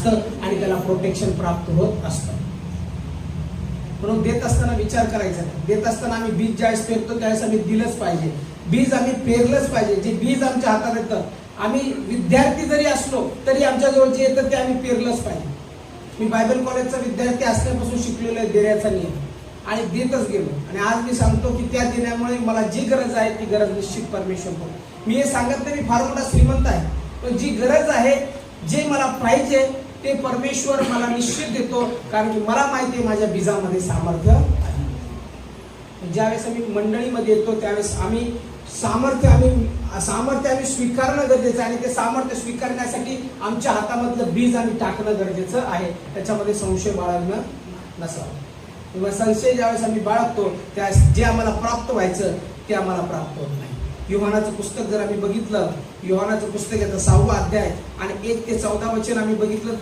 असतं आणि त्याला प्रोटेक्शन प्राप्त होत असतं. म्हणून देत असताना विचार करायचा देत असताना आम्ही बीज ज्यावेळेस पेरतो त्यावेळेस आम्ही दिलंच पाहिजे. बीज आम्ही पेरलंच पाहिजे. जे बीज आमच्या हातात येतं आम्ही विद्यार्थी जरी असलो तरी आमच्याजवळ जे येतं ते आम्ही पेरलंच पाहिजे. मी बायबल कॉलेजचा विद्यार्थी असल्यापासून शिकलेलो आहे देण्याचा नियम. आणि देतच गेलो. आणि आज मी सांगतो की त्या देण्यामुळे मला जी गरज आहे ती गरज निश्चित परमेश्वर करतो मी हे सांगत नाही मी फार मोठा श्रीमंत आहे. पण जी गरज आहे जे मला पाहिजे ते परमेश्वर मला निश्चित देतो कारण की मला माहिती आहे माझ्या बीजामध्ये सामर्थ्य आहे. ज्यावेळेस आम्ही मंडळीमध्ये येतो त्यावेळेस आम्ही सामर्थ्य आम्ही सामर्थ्य आम्ही स्वीकारणं गरजेचं आहे आणि ते सामर्थ्य स्वीकारण्यासाठी आमच्या हातामधलं बीज आम्ही टाकणं गरजेचं आहे. त्याच्यामध्ये संशय बाळगणं नसावं. किंवा संशय ज्यावेळेस आम्ही बाळगतो त्यावेळेस जे आम्हाला प्राप्त व्हायचं ते आम्हाला प्राप्त होत नाही. युहानाचं पुस्तक जर आम्ही बघितलं युहानाचं पुस्तक याचा सहावा अध्याय आणि एक ते चौदा वचन आम्ही बघितलं